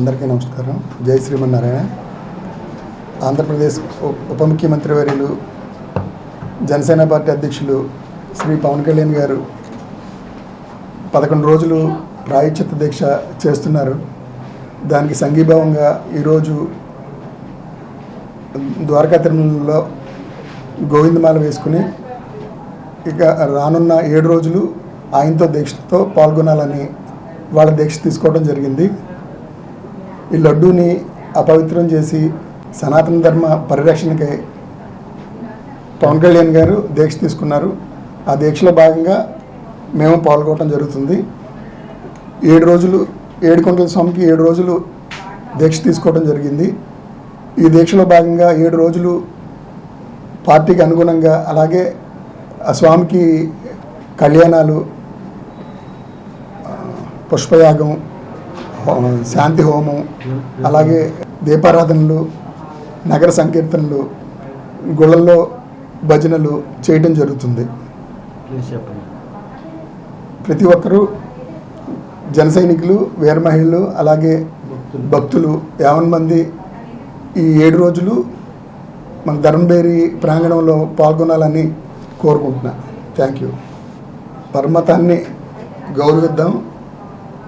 అందరికీ నమస్కారం. జై శ్రీమన్నారాయణ. ఆంధ్రప్రదేశ్ ఉప ముఖ్యమంత్రి వర్యులు జనసేన పార్టీ అధ్యక్షులు శ్రీ పవన్ కళ్యాణ్ గారు పదకొండు రోజులు ప్రాయశ్చిత్త దీక్ష చేస్తున్నారు. దానికి సంఘీభావంగా ఈరోజు ద్వారకా తిరుమలలో గోవిందమాల వేసుకుని ఇక రానున్న ఏడు రోజులు ఆయనతో దీక్షతో పాల్గొనాలని వాళ్ళ దీక్ష తీసుకోవడం జరిగింది. ఈ లడ్డూని అపవిత్రం చేసి సనాతన ధర్మ పరిరక్షణకై పవన్ కళ్యాణ్ గారు దీక్ష తీసుకున్నారు. ఆ దీక్షలో భాగంగా మేము పాల్గొనడం జరుగుతుంది. ఏడు రోజులు ఏడుకొండల స్వామికి ఏడు రోజులు దీక్ష తీసుకోవడం జరిగింది. ఈ దీక్షలో భాగంగా ఏడు రోజులు పార్టీకి అనుగుణంగా అలాగే ఆ స్వామికి కళ్యాణాలు పుష్పయాగం శాంతి హోమం అలాగే దీపారాధనలు నగర సంకీర్తనలు గుళ్ళల్లో భజనలు చేయడం జరుగుతుంది. ప్రతి ఒక్కరూ జన సైనికులు వీర మహిళలు అలాగే భక్తులు యావన్ మంది ఈ ఏడు రోజులు మన ధర్మబేరి ప్రాంగణంలో పాల్గొనాలని కోరుకుంటున్నా. థ్యాంక్ యూ పరమతాన్ని గౌరవిద్దాం.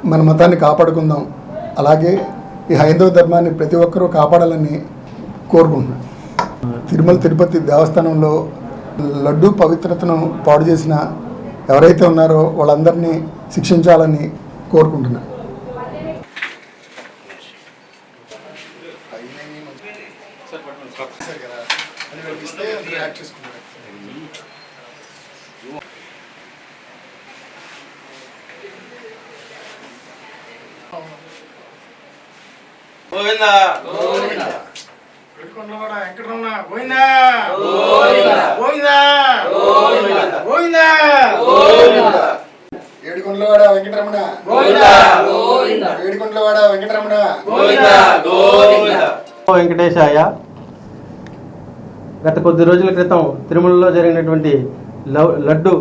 మన మతాన్ని కాపాడుకుందాం అలాగే ఈ హైందవ ధర్మాన్ని ప్రతి ఒక్కరూ కాపాడాలని కోరుకుంటున్నాను తిరుమల తిరుపతి దేవస్థానంలో లడ్డు పవిత్రతను పాడు చేసిన ఎవరైతే ఉన్నారో వాళ్ళందరినీ శిక్షించాలని కోరుకుంటున్నాను గోవింద వెంకటరమణ గోవిందా గోవిందా గోవిందా ఏడుకొండలవాడ వెంకటరమణ ఏడుకొండలవాడ వెంకటరమణ గోవింద గోవింద వెంకటేశాయ గత కొద్ది రోజుల క్రితం తిరుమలలో జరిగినటువంటి లవ్- లడ్డు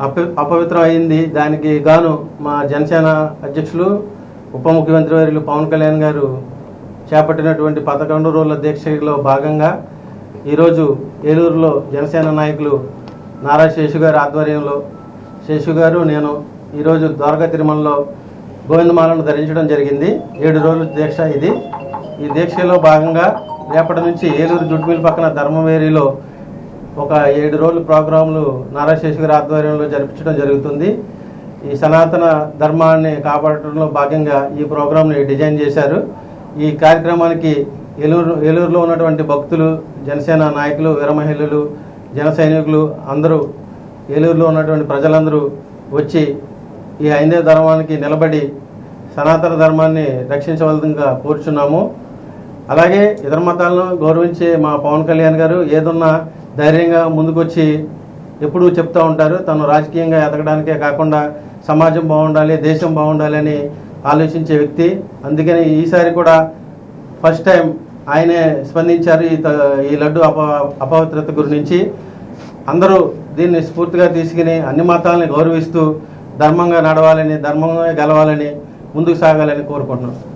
అప అపవిత్రం అయింది దానికి గాను మా జనసేన అధ్యక్షులు ఉప ముఖ్యమంత్రి వర్యులు పవన్ కళ్యాణ్ గారు చేపట్టినటువంటి పదకొండు రోజుల దీక్షలో భాగంగా ఈరోజు ఏలూరులో జనసేన నాయకులు నారా శేషు గారి ఆధ్వర్యంలో శేషు గారు నేను ఈరోజు ద్వారకా తిరుమలలో గోవిందమాలను ధరించడం జరిగింది. ఏడు రోజుల దీక్ష ఇది. ఈ దీక్షలో భాగంగా రేపటి నుంచి ఏలూరు జుట్మిల్ పక్కన ధర్మవేరిలో ఒక ఏడు రోజుల ప్రోగ్రాంలు నారా శేషు గారి ఆధ్వర్యంలో జరిపించడం జరుగుతుంది. ఈ సనాతన ధర్మాన్ని కాపాడటంలో భాగంగా ఈ ప్రోగ్రాంని డిజైన్ చేశారు. ఈ కార్యక్రమానికి ఏలూరు ఏలూరులో ఉన్నటువంటి భక్తులు జనసేన నాయకులు వీరమహిళలు జన సైనికులు అందరూ ఏలూరులో ఉన్నటువంటి ప్రజలందరూ వచ్చి ఈ హైందవ ధర్మానికి నిలబడి సనాతన ధర్మాన్ని రక్షించవలసిందిగా కోరుచున్నాము. అలాగే ఇతర మతాలను గౌరవించే మా పవన్ కళ్యాణ్ గారు ఏదున్నా ధైర్యంగా ముందుకొచ్చి ఎప్పుడూ చెప్తూ ఉంటారు తను రాజకీయంగా ఎదగడానికే కాకుండా సమాజం బాగుండాలి దేశం బాగుండాలి అని ఆలోచించే వ్యక్తి. అందుకని ఈసారి కూడా ఫస్ట్ టైం ఆయనే స్పందించారు ఈ త- ఈ లడ్డు అప అపవిత్రత గురించి. అందరూ దీన్ని స్ఫూర్తిగా తీసుకుని అన్ని మతాలని గౌరవిస్తూ ధర్మంగా నడవాలని ధర్మంగా గెలవాలని ముందుకు సాగాలని కోరుకుంటున్నాను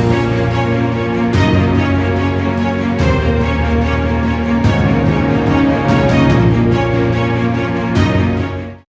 Thank you.